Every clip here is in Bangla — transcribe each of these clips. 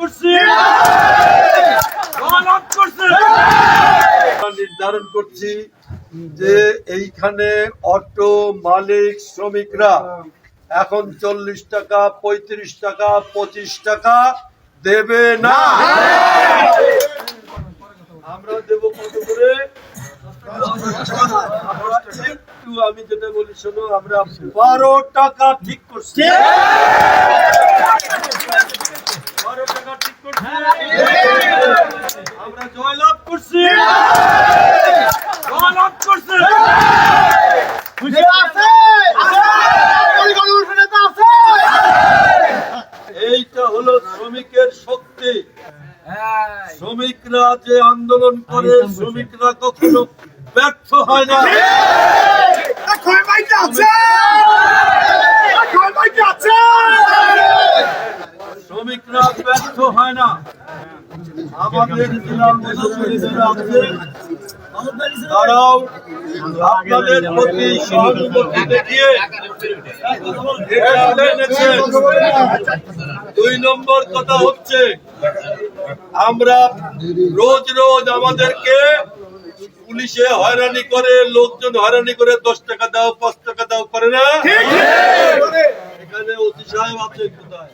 করছি। নির্ধারণ করছি যে এইখানে অটো মালিক শ্রমিকরা এখন চল্লিশ টাকা পঁয়ত্রিশ টাকা পঁচিশ টাকা দেবে না। আমরা দেব কত করে? আমরা একটু আমি যেটা বলি শোনো আমরা বারো টাকা ঠিক করছি। বারো ঠিক করছি। আমরা জয়লাভ করছি। জয়লাভ করছি। এইটা হলো শ্রমিকের শক্তি। শ্রমিকরা যে আন্দোলন করে শ্রমিকরা কখনো ব্যর্থ হয় না। শ্রমিকরা ব্যর্থ হয় না আমাদের যারা আছে দেখিয়ে দুই নম্বর কথা হচ্ছে, আমরা রোজ রোজ আমাদেরকে পুলিশে হয়রানি করে, লোকজন হয়রানি করে দশ টাকা দাও, পাঁচ টাকা দাও, করে না? এখানে আছে কোথায়?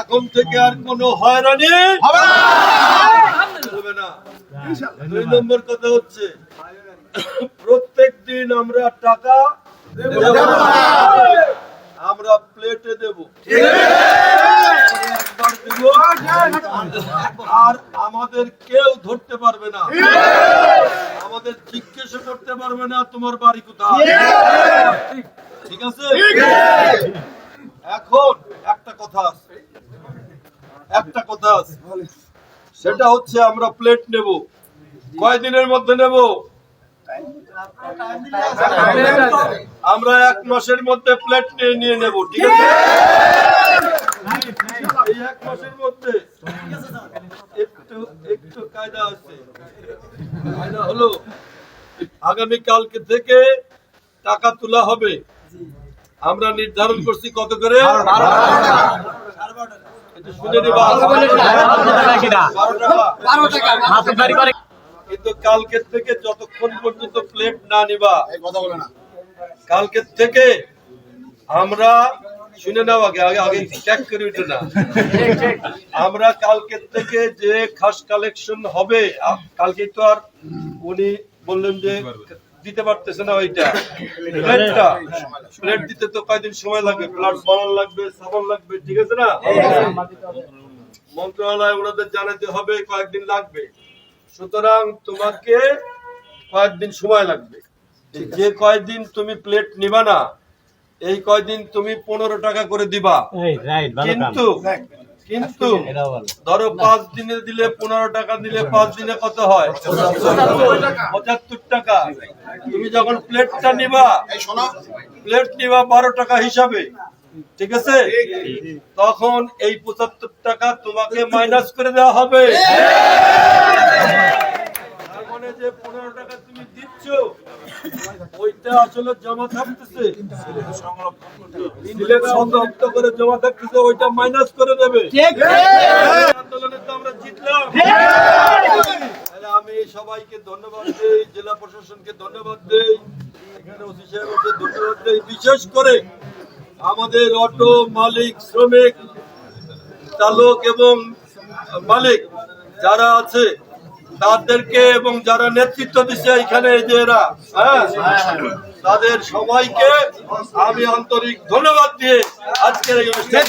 এখন থেকে আর কোন হয়রানি? হবে না! দুই নম্বর কথা হচ্ছে প্রত্যেক দিন আমরা টাকা আমরা প্লেটে দেব। দেব, আর আমাদের কেউ ধরতে পারবে না। আমাদের জিজ্ঞেস করতে পারবে না তোমার বাড়ি কোথায়? ঠিক আছে? এখন একটা কথা আছে। একটা কথা আছে। সেটা হচ্ছে আমরা প্লেট নেব। কয় দিনের মধ্যে নেব? আমরা এক মাসের মধ্যে প্লেট নিয়ে নিয়ে নেব, ঠিক আছে? এই এক মাসের মধ্যে। একটু একটু কায়দা আছে। কায়দা হলো আগামী কালকে থেকে টাকা তোলা হবে। আমরা নির্ধারণ করছি কত করে? কিন্তু কালকের থেকে যতক্ষণ পর্যন্ত প্লেট না নিবা কালকের থেকে আমরা শুনে নাও আগে আগে আগে চেক করে উঠে না। আমরা কালকের থেকে যে খাস কালেকশন হবে কালকে তো আর উনি বললেন যে দিতে পারতেছে না ওইটা। প্লেটটা প্লেট দিতে তো কয়দিন সময় লাগবে? প্লাট বানান লাগবে সাবান লাগবে ঠিক আছে না? মন্ত্রণালয় ওনাদের জানাতে হবে কয়েকদিন লাগবে। সুতরাং তোমাকে কয়েকদিন সময় লাগবে। যে কয়দিন তুমি প্লেট নিবা না এই কয়দিন তুমি পনেরো টাকা করে দিবা। কিন্তু কিন্তু ধরো পাঁচ দিনে দিলে পনেরো টাকা দিলে পাঁচ দিনে কত হয়? পঁচাত্তর টাকা। তুমি যখন প্লেটটা নিবা প্লেট নিবা বারো টাকা হিসাবে ঠিক আছে? তখন এই পঁচাত্তর টাকা তোমাকে মাইনাস করে দেওয়া হবে। তার মানে যে পনেরো টাকা তুমি দিচ্ছ ওইটা আসলে জমা থাকতেছে। সংরক্ষিত করে জমা থাকতেছে ওইটা মাইনাস করে দেবে। আন্দোলনে তো আমরা জিতলাম। আমি সবাইকে ধন্যবাদ দেই জেলা প্রশাসনকে ধন্যবাদ দেই। এখানে ওসি সাহেবকে ধন্যবাদ দেই। বিশেষ করে আমাদের অটো মালিক শ্রমিক চালক এবং মালিক যারা আছে তাদেরকে এবং যারা নেতৃত্ব দিচ্ছে এখানে এরা হ্যাঁ? তাদের সবাইকে আমি আন্তরিক ধন্যবাদ দিয়ে আজকের এই অনুষ্ঠান